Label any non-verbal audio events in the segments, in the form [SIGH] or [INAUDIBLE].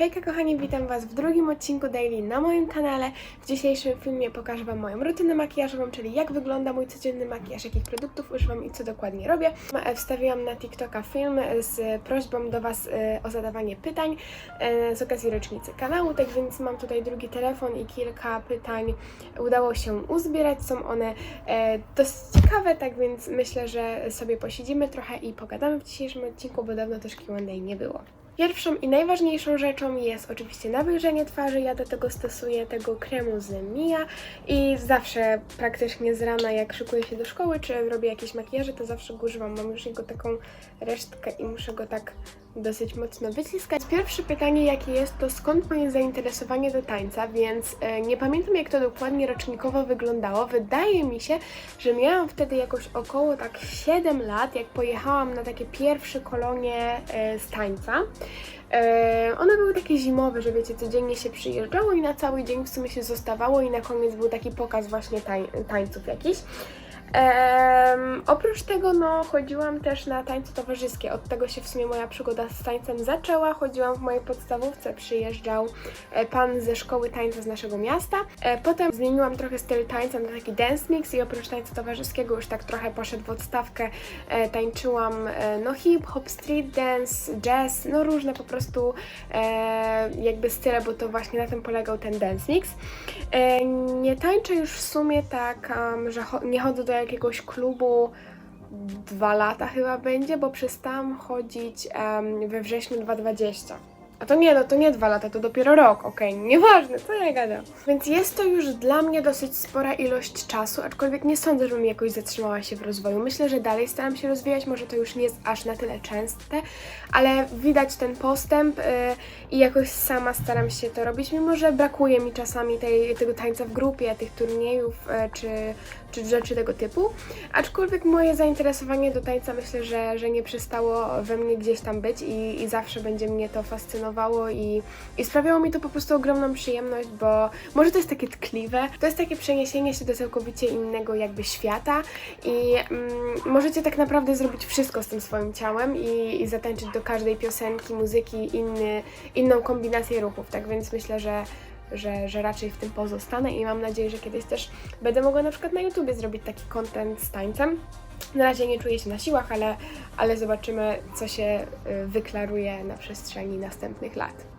Hejka kochani, witam Was w drugim odcinku Daily na moim kanale. W dzisiejszym filmie pokażę Wam moją rutynę makijażową, czyli jak wygląda mój codzienny makijaż, jakich produktów używam i co dokładnie robię. E, Wstawiłam na TikToka film z prośbą do Was e, o zadawanie pytań e, z okazji rocznicy kanału, tak więc mam tutaj drugi telefon i kilka pytań udało się uzbierać. Są one dosyć ciekawe, tak więc myślę, że sobie posiedzimy trochę i pogadamy w dzisiejszym odcinku, bo dawno też Q&A nie było. Pierwszą i najważniejszą rzeczą jest oczywiście nawilżenie twarzy. Ja do tego stosuję tego kremu z Mia i zawsze praktycznie z rana jak szykuję się do szkoły czy robię jakieś makijaże, to zawsze go używam. Mam już jego taką resztkę i muszę go tak dosyć mocno wyciskać. Pierwsze pytanie jakie jest to skąd moje zainteresowanie do tańca, więc e, nie pamiętam jak to dokładnie rocznikowo wyglądało. Wydaje mi się, że miałam wtedy jakoś około tak 7 lat, jak pojechałam na takie pierwsze kolonie e, z tańca. E, one były takie zimowe, że wiecie, codziennie się przyjeżdżało i na cały dzień w sumie się zostawało i na koniec był taki pokaz właśnie tań, tańców jakiś. Em, oprócz tego, no, chodziłam też na tańce towarzyskie. Od tego się w sumie moja przygoda z tańcem zaczęła. Chodziłam w mojej podstawówce, przyjeżdżał e, pan ze szkoły tańca z naszego miasta. E, potem zmieniłam trochę styl tańca na taki dance mix i oprócz tańca towarzyskiego już tak trochę poszedł w odstawkę. E, tańczyłam e, no hip-hop, street dance, jazz, no różne po prostu e, jakby style, bo to właśnie na tym polegał ten dance mix. E, nie tańczę już w sumie tak, um, że nie chodzę do jakiegoś klubu dwa lata chyba będzie, bo przestałam chodzić em, we wrześniu 2020. A to nie, no to nie dwa lata, to dopiero rok, okej, nieważne, co ja gadam. Więc jest to już dla mnie dosyć spora ilość czasu, aczkolwiek nie sądzę, żebym jakoś zatrzymała się w rozwoju. Myślę, że dalej staram się rozwijać, może to już nie jest aż na tyle częste, ale widać ten postęp y, i jakoś sama staram się to robić, mimo że brakuje mi czasami tej, tego tańca w grupie, tych turniejów y, czy, czy rzeczy tego typu. Aczkolwiek moje zainteresowanie do tańca myślę, że, że nie przestało we mnie gdzieś tam być i, i zawsze będzie mnie to fascynowało i, i sprawiało mi to po prostu ogromną przyjemność, bo może to jest takie tkliwe, to jest takie przeniesienie się do całkowicie innego jakby świata i mm, możecie tak naprawdę zrobić wszystko z tym swoim ciałem i, i zatańczyć do każdej piosenki, muzyki, inny, inną kombinację ruchów, tak więc myślę, że że, że raczej w tym pozostanę i mam nadzieję, że kiedyś też będę mogła na przykład na YouTubie zrobić taki content z tańcem. Na razie nie czuję się na siłach, ale, ale zobaczymy, co się y, wyklaruje na przestrzeni następnych lat.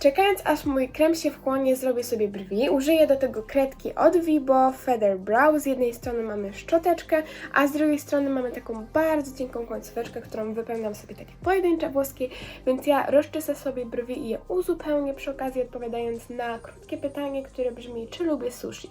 Czekając aż mój krem się wchłonie, zrobię sobie brwi. Użyję do tego kredki od Vibo Feather Brow. Z jednej strony mamy szczoteczkę, a z drugiej strony mamy taką bardzo cienką końcóweczkę, którą wypełniam sobie takie pojedyncze włoski, więc ja rozczesę sobie brwi i je uzupełnię przy okazji odpowiadając na krótkie pytanie, które brzmi, czy lubię sushi.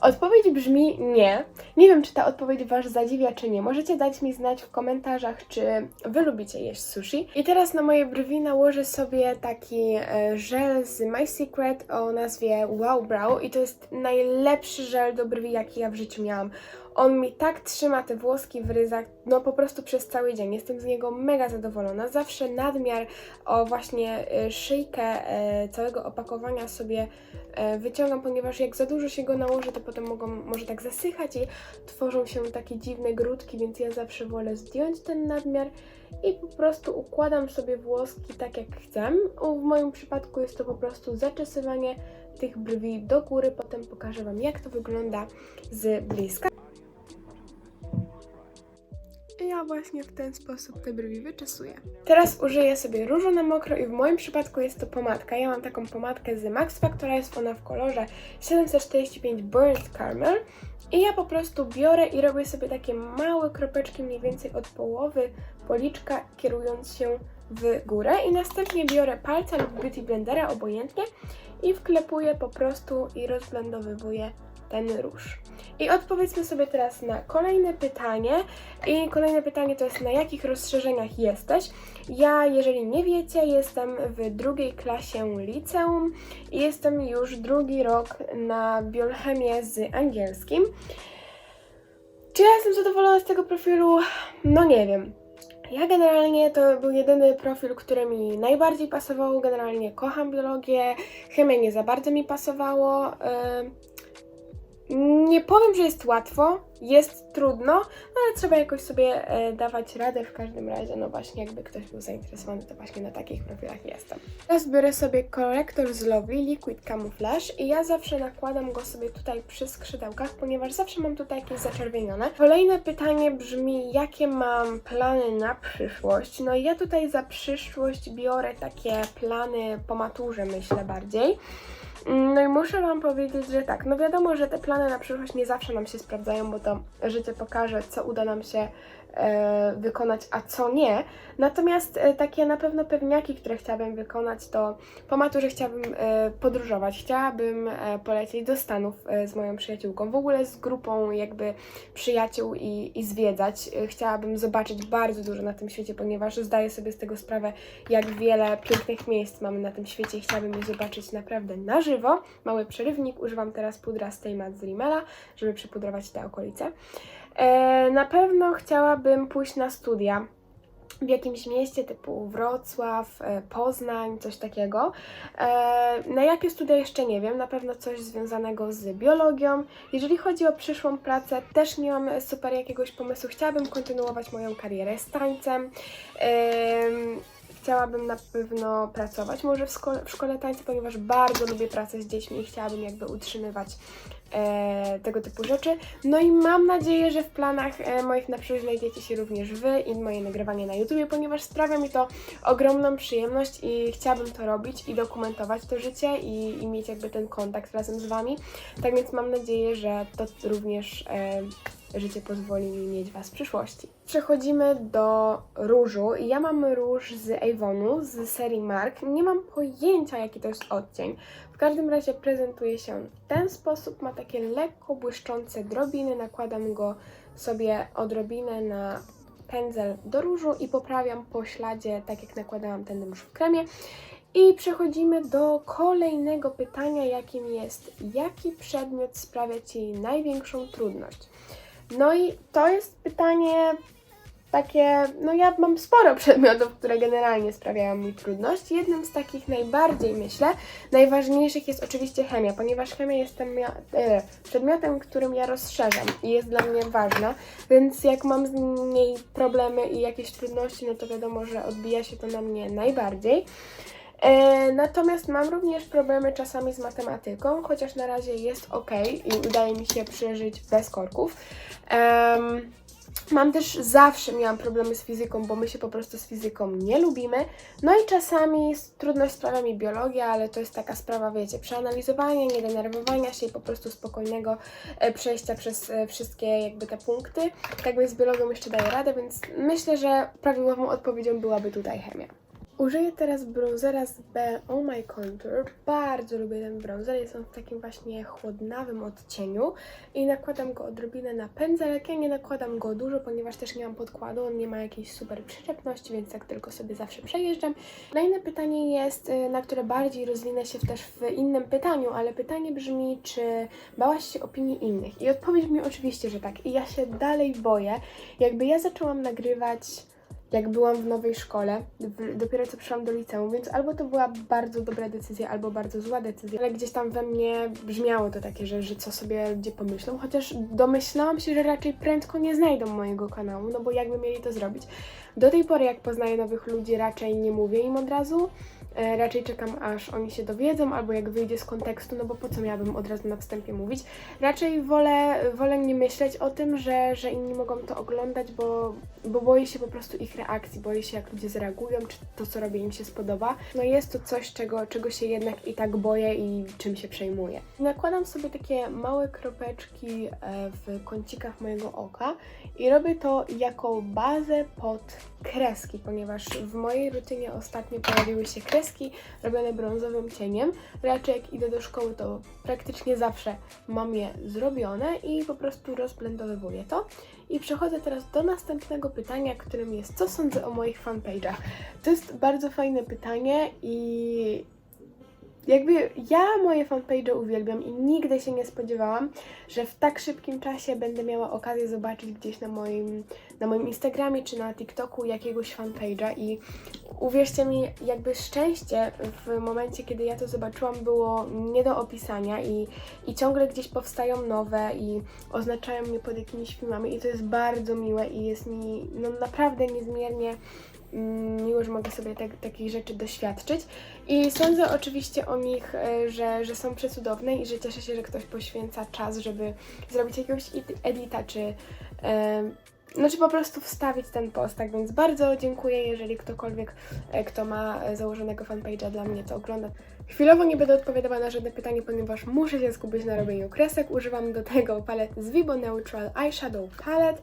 Odpowiedź brzmi nie. Nie wiem, czy ta odpowiedź Was zadziwia, czy nie. Możecie dać mi znać w komentarzach, czy Wy lubicie jeść sushi. I teraz na moje brwi nałożę sobie taki e, żel z My Secret o nazwie Wow Brow i to jest najlepszy żel do brwi, jaki ja w życiu miałam. On mi tak trzyma te włoski w ryzach, no po prostu przez cały dzień. Jestem z niego mega zadowolona. Zawsze nadmiar o właśnie e, szyjkę e, całego opakowania sobie e, wyciągam, ponieważ jak za dużo się go nałoży, to potem mogą może tak zasychać i tworzą się takie dziwne grudki, więc ja zawsze wolę zdjąć ten nadmiar i po prostu układam sobie włoski tak jak chcę. W moim przypadku jest to po prostu zaczesywanie tych brwi do góry, potem pokażę Wam jak to wygląda z bliska. I ja właśnie w ten sposób te brwi wyczesuję. Teraz użyję sobie różu na mokro i w moim przypadku jest to pomadka. Ja mam taką pomadkę z Max Factor, jest ona w kolorze 745 Burnt Caramel. I ja po prostu biorę i robię sobie takie małe kropeczki mniej więcej od połowy policzka, kierując się w górę i następnie biorę palca lub beauty blendera, obojętnie i wklepuję po prostu i rozblendowywuję ten róż. I odpowiedzmy sobie teraz na kolejne pytanie. I kolejne pytanie to jest, na jakich rozszerzeniach jesteś? Ja, jeżeli nie wiecie, jestem w drugiej klasie liceum i jestem już drugi rok na biochemię z angielskim. Czy ja jestem zadowolona z tego profilu? No nie wiem. Ja generalnie to był jedyny profil, który mi najbardziej pasował. Generalnie kocham biologię, chemia nie za bardzo mi pasowało. Yy, Nie powiem, że jest łatwo, jest trudno, no ale trzeba jakoś sobie e, dawać radę w każdym razie. No właśnie, jakby ktoś był zainteresowany, to właśnie na takich profilach jestem. Teraz biorę sobie korektor z Lovely Liquid Camouflage i ja zawsze nakładam go sobie tutaj przy skrzydełkach, ponieważ zawsze mam tutaj jakieś zaczerwienione. Kolejne pytanie brzmi, jakie mam plany na przyszłość? No ja tutaj za przyszłość biorę takie plany po maturze, myślę bardziej. No i muszę Wam powiedzieć, że tak, no wiadomo, że te plany na przyszłość nie zawsze nam się sprawdzają, bo to życie pokaże, co uda nam się wykonać, a co nie. Natomiast e, takie na pewno pewniaki, które chciałabym wykonać, to po maturze chciałabym e, podróżować, chciałabym e, polecieć do Stanów e, z moją przyjaciółką, w ogóle z grupą jakby przyjaciół i, i zwiedzać. E, Chciałabym zobaczyć bardzo dużo na tym świecie, ponieważ zdaję sobie z tego sprawę, jak wiele pięknych miejsc mamy na tym świecie i chciałabym je zobaczyć naprawdę na żywo. Mały przerywnik, używam teraz pudra Stay Matte z Rimmela, żeby przypudrować te okolice. E, na pewno chciałabym pójść na studia w jakimś mieście typu Wrocław, e, Poznań, coś takiego. E, na jakie studia jeszcze nie wiem, na pewno coś związanego z biologią. Jeżeli chodzi o przyszłą pracę, też nie mam super jakiegoś pomysłu. Chciałabym kontynuować moją karierę z tańcem. Em, Chciałabym na pewno pracować może w szkole, w szkole tańca, ponieważ bardzo lubię pracę z dziećmi i chciałabym jakby utrzymywać e, tego typu rzeczy. No i mam nadzieję, że w planach e, moich na przyszłość znajdziecie się również Wy i moje nagrywanie na YouTubie, ponieważ sprawia mi to ogromną przyjemność i chciałabym to robić i dokumentować to życie i, i mieć jakby ten kontakt razem z Wami. Tak więc mam nadzieję, że to również e, życie pozwoli mi mieć Was w przyszłości. Przechodzimy do różu. Ja mam róż z Avonu, z serii Mark. Nie mam pojęcia, jaki to jest odcień. W każdym razie prezentuje się w ten sposób. Ma takie lekko błyszczące drobiny. Nakładam go sobie odrobinę na pędzel do różu i poprawiam po śladzie, tak jak nakładałam ten róż w kremie. I przechodzimy do kolejnego pytania, jakim jest, jaki przedmiot sprawia Ci największą trudność? No i to jest pytanie takie, no ja mam sporo [LAUGHS] przedmiotów, które generalnie sprawiają mi trudność. Jednym z takich najbardziej, myślę, najważniejszych jest oczywiście chemia, ponieważ chemia jest e, przedmiotem, którym ja rozszerzam i jest dla mnie ważna, więc jak mam z niej problemy i jakieś trudności, no to wiadomo, że odbija się to na mnie najbardziej. E, natomiast mam również problemy czasami z matematyką, chociaż na razie jest ok i udaje mi się przeżyć bez korków. Mam też zawsze miałam problemy z fizyką, bo my się po prostu z fizyką nie lubimy. No i czasami trudność sprawia mi biologia, ale to jest taka sprawa, wiecie, przeanalizowania, nie denerwowania się i po prostu spokojnego e, przejścia przez e, wszystkie jakby te punkty. Tak więc z biologią jeszcze daję radę, więc myślę, że prawidłową odpowiedzią byłaby tutaj chemia. Użyję teraz bronzera z Bell Oh My Contour. Bardzo lubię ten bronzer, jest on w takim właśnie chłodnawym odcieniu i nakładam go odrobinę na pędzelek. Ja nie nakładam go dużo, ponieważ też nie mam podkładu, on nie ma jakiejś super przyczepności, więc tak tylko sobie zawsze przejeżdżam. Kolejne pytanie jest, y, na które bardziej rozwinę się też w innym pytaniu, ale pytanie brzmi, czy bałaś się opinii innych? I odpowiedź mi oczywiście, że tak. I ja się dalej boję. Jakby ja zaczęłam nagrywać jak byłam w nowej szkole, dopiero co przyszłam do liceum, więc albo to była bardzo dobra decyzja, albo bardzo zła decyzja, ale gdzieś tam we mnie brzmiało to takie, że, że co sobie ludzie pomyślą, chociaż domyślałam się, że raczej prędko nie znajdą mojego kanału, no bo jakby mieli to zrobić. Do tej pory, jak poznaję nowych ludzi, raczej nie mówię im od razu, raczej czekam, aż oni się dowiedzą, albo jak wyjdzie z kontekstu, no bo po co miałabym od razu na wstępie mówić. Raczej wolę, wolę nie myśleć o tym, że, że inni mogą to oglądać, bo, bo boję się po prostu ich reakcji, boję się jak ludzie zareagują, czy to co robię im się spodoba. No jest to coś, czego, czego się jednak i tak boję i czym się przejmuję. Nakładam sobie takie małe kropeczki e, w kącikach mojego oka i robię to jako bazę pod kreski, ponieważ w mojej rutynie ostatnio pojawiły się kreski robione brązowym cieniem. Raczej jak idę do szkoły, to praktycznie zawsze mam je zrobione i po prostu rozblendowywuję to. I przechodzę teraz do następnego pytania, którym jest co sądzę o moich fanpage'ach. To jest bardzo fajne pytanie i jakby ja moje fanpage uwielbiam i nigdy się nie spodziewałam, że w tak szybkim czasie będę miała okazję zobaczyć gdzieś na moim, na moim Instagramie czy na TikToku jakiegoś fanpage'a. I uwierzcie mi, jakby szczęście w momencie, kiedy ja to zobaczyłam było nie do opisania i, i ciągle gdzieś powstają nowe i oznaczają mnie pod jakimiś filmami i to jest bardzo miłe i jest mi no naprawdę niezmiernie miło, że mogę sobie tak, takich rzeczy doświadczyć. I sądzę oczywiście o nich, e, że, że są przecudowne i że cieszę się, że ktoś poświęca czas, żeby zrobić jakiegoś ed- edita, czy, e, no, czy po prostu wstawić ten post. Tak więc bardzo dziękuję, jeżeli ktokolwiek, e, kto ma założonego fanpage'a dla mnie, to ogląda. Chwilowo nie będę odpowiadała na żadne pytanie, ponieważ muszę się skupić na robieniu kresek. Używam do tego palety z Vibo Neutral Eyeshadow Palette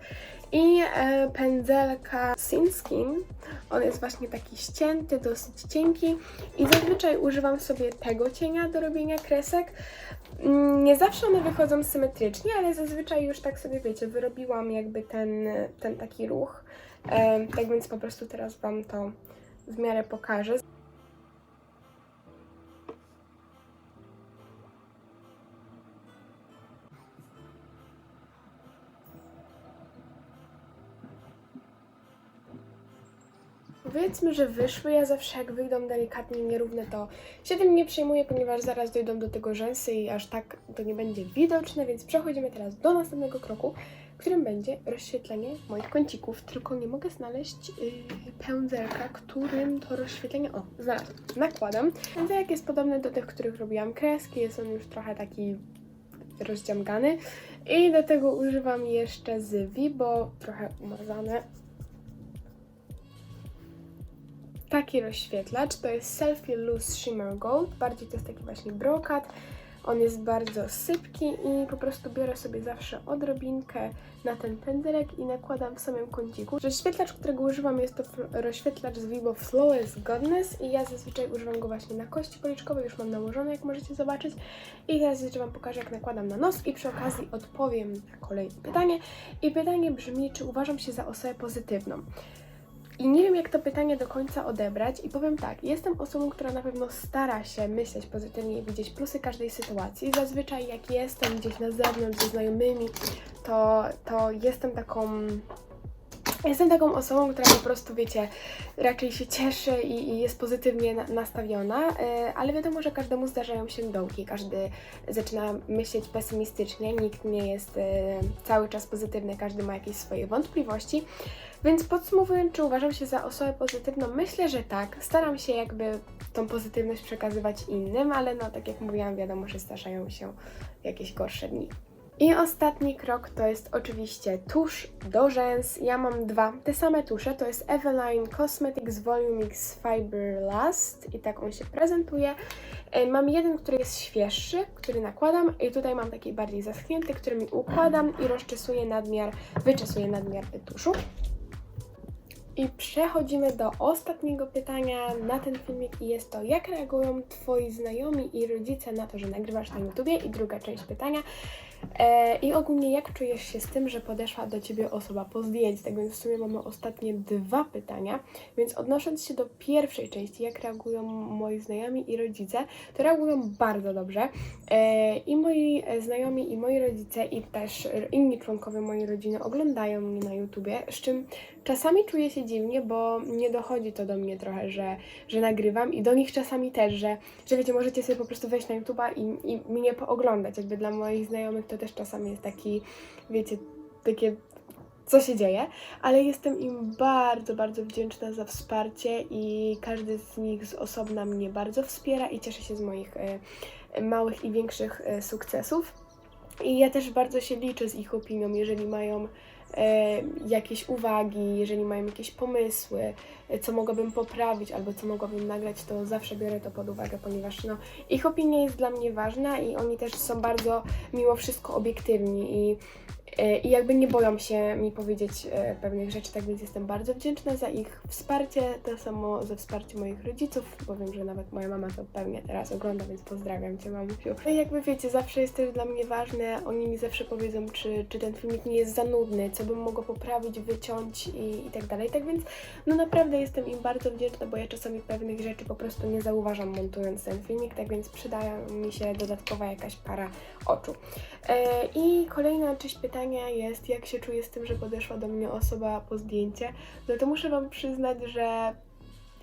i e, pędzelka Sin Skin. On jest właśnie taki ścięty, dosyć cienki i zazwyczaj używam sobie tego cienia do robienia kresek. Mm, Nie zawsze one wychodzą symetrycznie, ale zazwyczaj już tak sobie wiecie, wyrobiłam jakby ten, ten taki ruch. E, tak więc po prostu teraz Wam to w miarę pokażę. Powiedzmy, że wyszły. Ja zawsze jak wyjdą delikatnie nierówne, to się tym nie przejmuję, ponieważ zaraz dojdą do tego rzęsy i aż tak to nie będzie widoczne, więc przechodzimy teraz do następnego kroku, którym będzie rozświetlenie moich kącików. Tylko nie mogę znaleźć yy, pędzelka, którym to rozświetlenie... O, znalazłam. Nakładam. Pędzelek jest podobny do tych, których robiłam kreski. Jest on już trochę taki rozdziamgany. I do tego używam jeszcze z Vibo, trochę umazane, taki rozświetlacz. To jest Selfie Loose Shimmer Gold. Bardziej to jest taki właśnie brokat. On jest bardzo sypki i po prostu biorę sobie zawsze odrobinkę na ten pędzelek i nakładam w samym kąciku. Rozświetlacz, którego używam jest to rozświetlacz z Vivo Flawless Godness i ja zazwyczaj używam go właśnie na kości policzkowej, już mam nałożone, jak możecie zobaczyć. I teraz jeszcze Wam pokażę, jak nakładam na nos i przy okazji odpowiem na kolejne pytanie. I pytanie brzmi, czy uważam się za osobę pozytywną? I nie wiem, jak to pytanie do końca odebrać, i powiem tak: jestem osobą, która na pewno stara się myśleć pozytywnie i widzieć plusy każdej sytuacji. Zazwyczaj, jak jestem gdzieś na zewnątrz ze znajomymi, to, to jestem taką. Jestem taką osobą, która po prostu, wiecie, raczej się cieszy i, i jest pozytywnie na, nastawiona, e, ale wiadomo, że każdemu zdarzają się dołki, każdy zaczyna myśleć pesymistycznie, nikt nie jest e, cały czas pozytywny, każdy ma jakieś swoje wątpliwości. Więc podsumowując, czy uważam się za osobę pozytywną? Myślę, że tak. Staram się jakby tą pozytywność przekazywać innym, ale no tak jak mówiłam, wiadomo, że zdarzają się jakieś gorsze dni. I ostatni krok to jest oczywiście tusz do rzęs. Ja mam dwa te same tusze. To jest Eveline Cosmetics Volume X Fiber Last i tak on się prezentuje. E, Mam jeden, który jest świeższy, który nakładam i tutaj mam taki bardziej zaschnięty, który mi układam i rozczesuję nadmiar, wyczesuję nadmiar tuszu. I przechodzimy do ostatniego pytania na ten filmik i jest to, jak reagują Twoi znajomi i rodzice na to, że nagrywasz na YouTubie? I druga część pytania. E, I ogólnie jak czujesz się z tym, że podeszła do Ciebie osoba po zdjęciu? Tak więc w sumie mamy ostatnie dwa pytania. Więc odnosząc się do pierwszej części, jak reagują moi znajomi i rodzice, to reagują bardzo dobrze. E, I moi znajomi i moi rodzice i też inni członkowie mojej rodziny oglądają mnie na YouTubie, z czym czasami czuję się dziwnie, bo nie dochodzi to do mnie trochę, że, że nagrywam i do nich czasami też, że, że wiecie, możecie sobie po prostu wejść na YouTuba i, i mnie pooglądać. Jakby dla moich znajomych to też czasami jest taki, wiecie, takie co się dzieje, ale jestem im bardzo, bardzo wdzięczna za wsparcie i każdy z nich z osobna mnie bardzo wspiera i cieszę się z moich e, małych i większych e, sukcesów. I ja też bardzo się liczę z ich opinią, jeżeli mają jakieś uwagi, jeżeli mają jakieś pomysły, e, co mogłabym poprawić albo co mogłabym nagrać, to zawsze biorę to pod uwagę, ponieważ no, ich opinia jest dla mnie ważna i oni też są bardzo mimo wszystko obiektywni i E, I jakby nie boją się mi powiedzieć e, pewnych rzeczy, tak więc jestem bardzo wdzięczna za ich wsparcie, to samo za wsparcie moich rodziców, bo wiem, że nawet moja mama to pewnie teraz ogląda, więc pozdrawiam Cię mamusiu. No i jakby wiecie, zawsze jest też dla mnie ważne, oni mi zawsze powiedzą, czy, czy ten filmik nie jest za nudny, co bym mogła poprawić, wyciąć i, i tak dalej, tak więc no naprawdę jestem im bardzo wdzięczna, bo ja czasami pewnych rzeczy po prostu nie zauważam montując ten filmik, tak więc przydaje mi się dodatkowa jakaś para oczu. E, I kolejna część pytania jest, jak się czuję z tym, że podeszła do mnie osoba po zdjęcie. No to muszę Wam przyznać, że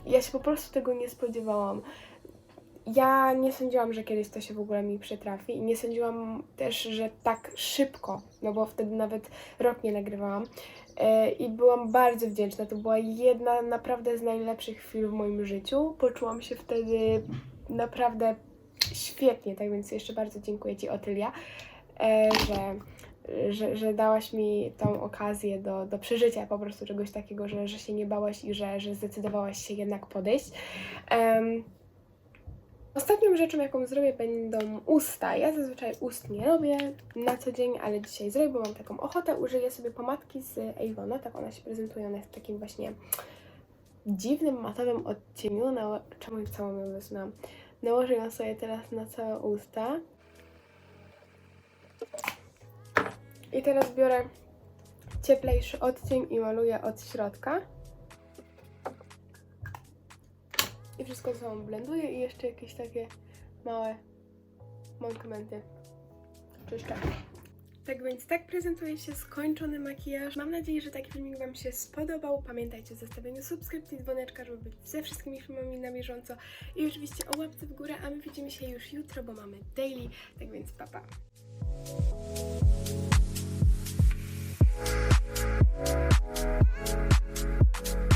ja się po prostu tego nie spodziewałam. Ja nie sądziłam, że kiedyś to się w ogóle mi przytrafi i nie sądziłam też, że tak szybko, no bo wtedy nawet rok nie nagrywałam. E, I byłam bardzo wdzięczna. To była jedna naprawdę z najlepszych chwil w moim życiu. Poczułam się wtedy naprawdę świetnie, tak więc jeszcze bardzo dziękuję Ci, Otylia, e, że, że, że dałaś mi tą okazję do, do przeżycia po prostu czegoś takiego, że, że się nie bałaś i że, że zdecydowałaś się jednak podejść. Em, Ostatnią rzeczą, jaką zrobię, będą usta. Ja zazwyczaj ust nie robię na co dzień, ale dzisiaj zrobię, bo mam taką ochotę. Użyję sobie pomadki z Avona, tak ona się prezentuje, ona jest w takim właśnie dziwnym, matowym odcieniu. Nao- Czemu całą ją wezmę? Nałożę ją sobie teraz na całe usta. I teraz biorę cieplejszy odcień i maluję od środka. I wszystko ze sobą blenduję i jeszcze jakieś takie małe mankamenty czyszczę. Tak więc tak prezentuje się skończony makijaż. Mam nadzieję, że taki filmik Wam się spodobał. Pamiętajcie o zostawieniu subskrypcji, dzwoneczka, żeby być ze wszystkimi filmami na bieżąco. I oczywiście o łapce w górę, a my widzimy się już jutro, bo mamy daily. Tak więc papa. Pa. Thank you.